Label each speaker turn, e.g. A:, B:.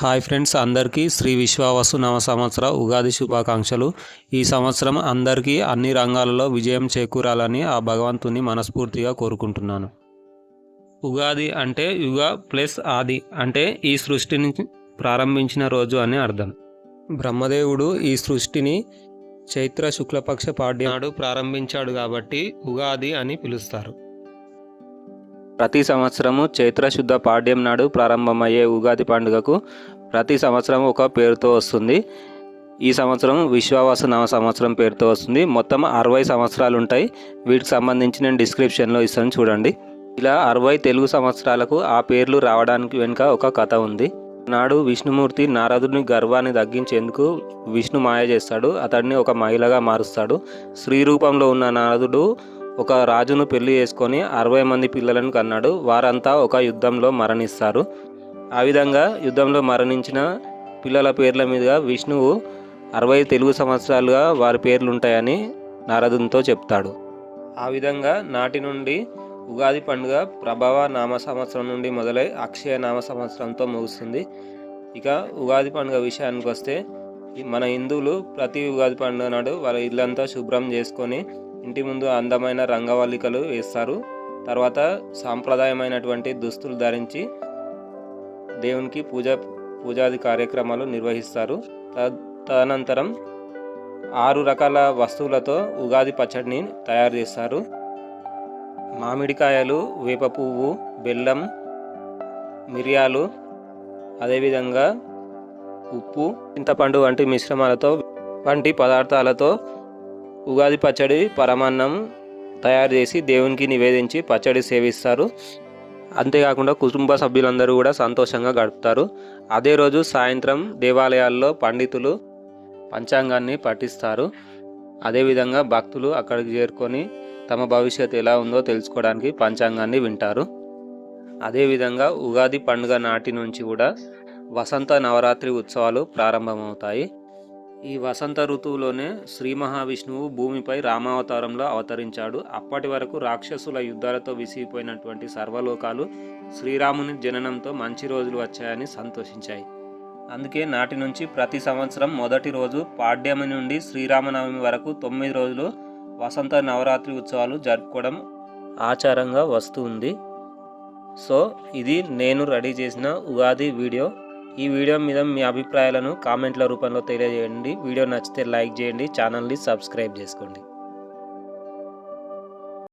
A: Hi friends అందరికీ శ్రీ విశ్వావసు నవ సంవత్సర ఉగాది శుభాకాంక్షలు. ఈ సంవత్సరం అందరికీ అన్ని రంగాలలో విజయం చేకూరాలని ఆ భగవంతుని మనస్ఫూర్తిగా కోరుకుంటున్నాను. ఉగాది అంటే యుగ ప్లస్ ఆది అంటే ఈ సృష్టిని ప్రారంభించిన రోజు అని అర్థం. బ్రహ్మదేవుడు ఈ సృష్టిని చైత్ర శుక్లపక్ష పాడ్యనాడు ప్రారంభించాడు కాబట్టి ఉగాది అని పిలుస్తారు. ప్రతి సంవత్సరము చైత్రశుద్ధ పాడ్యం నాడు ప్రారంభమయ్యే ఉగాది పండుగకు ప్రతి సంవత్సరం ఒక పేరుతో వస్తుంది. ఈ సంవత్సరం విశ్వావాస నవ సంవత్సరం పేరుతో వస్తుంది. మొత్తం అరవై సంవత్సరాలు ఉంటాయి. వీటికి సంబంధించి నేను డిస్క్రిప్షన్లో ఇస్తాను చూడండి. ఇలా అరవై తెలుగు సంవత్సరాలకు ఆ పేర్లు రావడానికి వెనుక ఒక కథ ఉంది. నాడు విష్ణుమూర్తి నారదుని గర్వాన్ని తగ్గించేందుకు విష్ణు మాయ చేస్తాడు. అతడిని ఒక మహిళగా మారుస్తాడు. స్త్రీ రూపంలో ఉన్న నారదుడు ఒక రాజును పెళ్ళి చేసుకొని అరవై మంది పిల్లలను కన్నాడు. వారంతా ఒక యుద్ధంలో మరణిస్తారు. ఆ విధంగా యుద్ధంలో మరణించిన పిల్లల పేర్ల మీదుగా విష్ణువు అరవై తెలుగు సంవత్సరాలుగా వారి పేర్లు ఉంటాయని నారదునితో చెప్తాడు. ఆ విధంగా నాటి నుండి ఉగాది పండుగ ప్రభావ నామ సంవత్సరం నుండి మొదలై అక్షయ నామ సంవత్సరంతో ముగుస్తుంది. ఇక ఉగాది పండుగ విషయానికి వస్తే మన హిందువులు ప్రతి ఉగాది పండుగ నాడు వాళ్ళ ఇల్లంతా శుభ్రం చేసుకొని ఇంటి ముందు అందమైన రంగవల్లికలు వేస్తారు. తర్వాత సాంప్రదాయమైనటువంటి దుస్తులు ధరించి దేవునికి పూజ పూజాది కార్యక్రమాలు నిర్వహిస్తారు. త- తదనంతరం ఆరు రకాల వస్తువులతో ఉగాది పచ్చడిని తయారు చేస్తారు. మామిడికాయలు వేప పువ్వు బెల్లం మిరియాలు అదేవిధంగా ఉప్పు చింతపండు వంటి మిశ్రమాలతో వంటి పదార్థాలతో ఉగాది పచ్చడి పరమాన్నం తయారు చేసి దేవునికి నివేదించి పచ్చడి సేవిస్తారు. అంతేకాకుండా కుటుంబ సభ్యులందరూ కూడా సంతోషంగా గడుపుతారు. అదే రోజు సాయంత్రం దేవాలయాల్లో పండితులు పంచాంగాన్ని పఠిస్తారు. అదేవిధంగా భక్తులు అక్కడికి చేరుకొని తమ భవిష్యత్తు ఎలా ఉందో తెలుసుకోవడానికి పంచాంగాన్ని వింటారు. అదేవిధంగా ఉగాది పండుగ నాటి నుంచి కూడా వసంత నవరాత్రి ఉత్సవాలు ప్రారంభమవుతాయి. ఈ వసంత ఋతువులోనే శ్రీ మహావిష్ణువు భూమిపై రామావతారంలో అవతరించాడు. అప్పటి వరకు రాక్షసుల యుద్ధాలతో విసిగిపోయినటువంటి సర్వలోకాలు శ్రీరాముని జననంతో మంచి రోజులు వచ్చాయని సంతోషించాయి. అందుకే నాటి నుంచి ప్రతి సంవత్సరం మొదటి రోజు పాడ్యమి నుండి శ్రీరామనవమి వరకు తొమ్మిది రోజులు వసంత నవరాత్రి ఉత్సవాలు జరుపుకోవడం ఆచారంగా వస్తుంది సో ఇది నేను రెడీ చేసిన ఉగాది వీడియో. ఈ వీడియో మీద మీ అభిప్రాయాలను కామెంట్ల రూపంలో తెలియజేయండి. వీడియో నచ్చితే లైక్ చేయండి ఛానల్ని సబ్స్క్రైబ్ చేసుకోండి.